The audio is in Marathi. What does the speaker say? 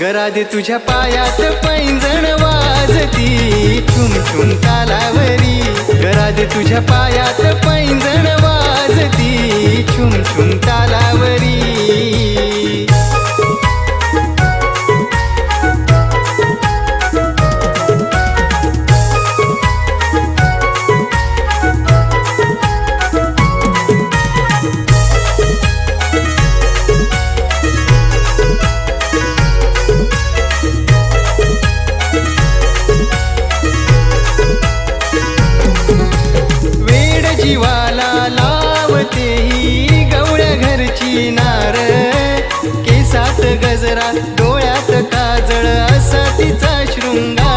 घरात तुझ्या पायात पैंजण वाजती. चुम चुम तालावरी. घरात तुझ्या पायात पैंजण ही गवळ्या घरची नार केसात गजरा डोळ्यात काजळ असा तिचा शृंगार.